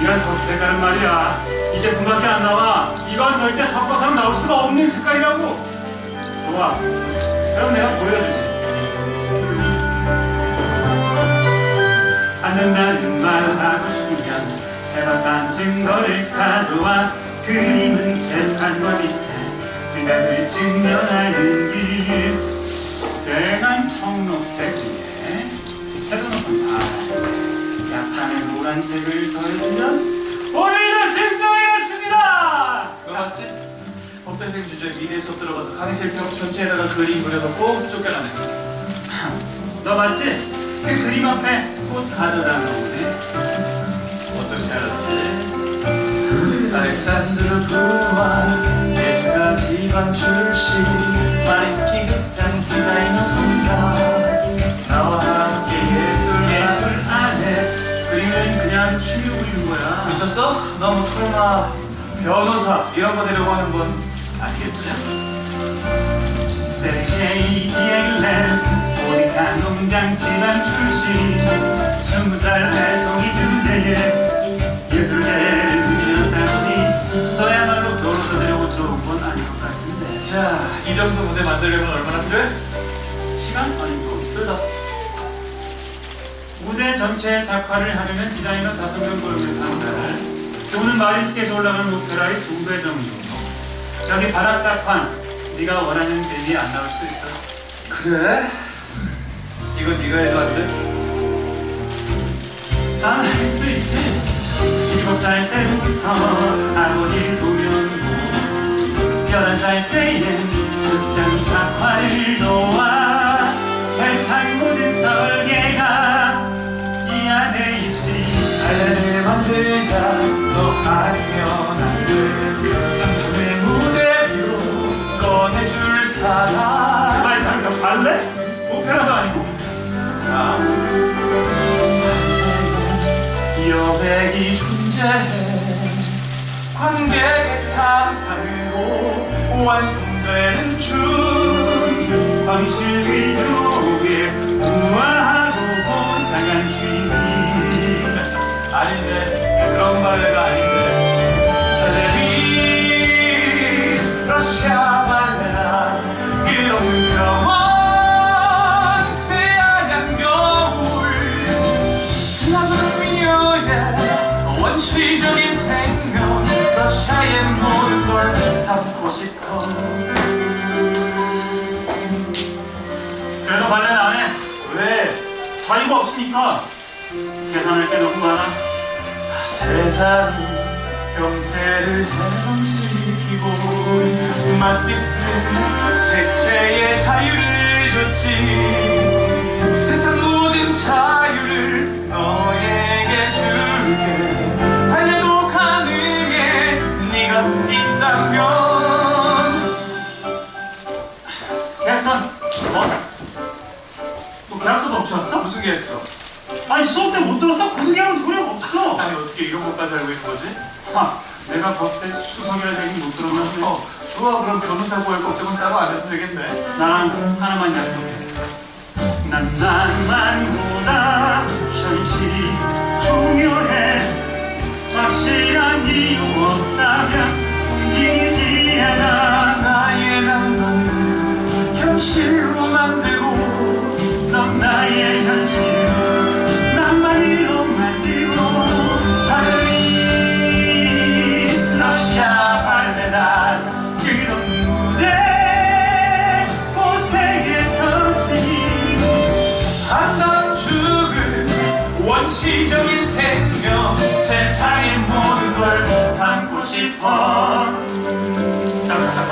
이런 덕 색깔은 말이야. 이 제품밖에 안 나와. 이건 절대 섞어서는 나올 수가 없는 색깔이라고. 좋아. 그럼 내가 보여주지. 안 된다는 말 하고 싶으면 해봤단 증거를 가져와. 그림은 재판과 비슷해. 생각을 증명하는 길. 쨍한 청록색에 노란색을 더해주면 오늘도 증명해냈습니다 그거 맞지? 법대생 주제 미래 수업 들어가서 강의실 벽 전체에다가 그림 그려놓고 쫓겨나네 너 맞지? 그 그림 앞에 꽃 가져다 놓으네 어떻게 알았지? 알렉산드로 부와 예술가 집안 출신 마리스키 극장 디자이너 손자 미쳤어? 너무 설마 변호사 이런 거 되려고 하는 건 아니겠지? 세계의 디엘렌 보니까 농장 집안 출신 스무 살 배송이 주제에 예술계를 보니 너야말로 도로서 되려고 들어온 건 아닌 것 같은데 자, 이 정도 무대 만들려면 얼마나 필요해? 시간 아니고 둘다 무대 전체 작화를 하려면 디자이너 다섯 명 고용해서 한 달. 교훈은 마리스께서 올라가는 오페라의 두배 정도. 여기 바닥 작판, 네가 원하는 대비에 안 나올 수도 있어. 그래? 이거 네가 해도 안 돼? 난할 수 있지. 일곱 살 때부터 아버지 도면고, 열한 살 때엔 극장 작화를 놓 잘 만들자 너 아니면 안돼 상상의 무대 위로 꺼내줄 사람 아니 잠깐 발레? 오페라도 아니고? 자 여백이 존재해 관객의 상상으로 완성되는 춤 황실 위족의 우아하고 고상한 취미 아닌데 원 러시아의 모든 걸 담고 싶어. 그래도 발레는 안 해. 왜? 자유가 없으니까. 계산할 게 너무 많아 세상이 형태를 해방시키고 마티스는 색채의 자유를 줬지 세상 모든 자유를 너에게 줄게 달려도 가능해 네가 있다면 계산 뭐? 너 계약서도 없이 왔어? 무슨 계획서? 아니 수업 때 못 들었어? 구두개는 노력 없어 아니 어떻게 이런 것까지 알고 있는 거지? 하, 내가 법대 수석이라 얘기 못 들었나 보네 어 좋아 그럼 변호사 구할 걱정은 따로 안 해도 되겠네 나랑 하나만 약속해. 난 낭만보다 현실이 중요해. 확실한 이유 없다면 움직이지 않아. 원시적인 생명 세상의 모든 걸 담고 싶어. 잠깐 잠깐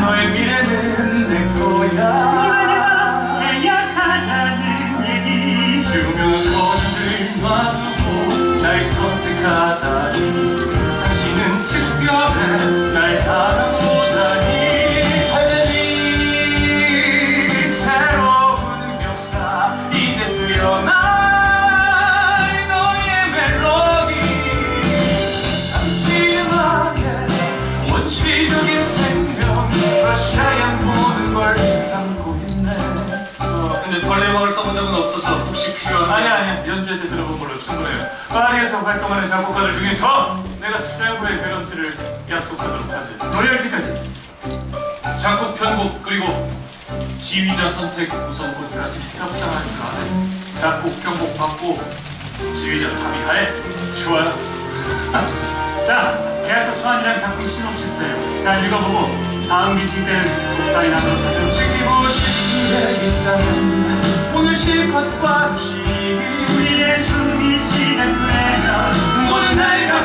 너의 미래는 내 거야. 계약하자는 얘기. 유명한 거들을 놔두고 날 선택하다니. 당신은 특별해 날 알아보다니. 하늘이 새로운 역사 이제 드러날 너의 멜로디. 당신 음악에 원시적인 생명 러시아의 모든 걸 담고 있네. 어, 근데 벌레 음악을 써본 적은 없어서 혹시 필요한 아니 아니 연주회 때 들어본 걸로 충분해요. 파리에서 활동하는 작곡가들 중에서 내가 최고의 개런티를 약속하도록 하지. 로열티까지. 작곡 편곡 그리고 지휘자 선택 우선 코드까지 협상할 줄 아네. 작곡 편곡 받고 지휘자 합의하에 좋아요 자, 계약서 초안이랑 작품 시놉시스예요. 잘 읽어보고 안기기된 국산이라도 지키고 싶은 있다면 오늘 실컷 바치기. 위해 숨이 시작되면 모든 나이가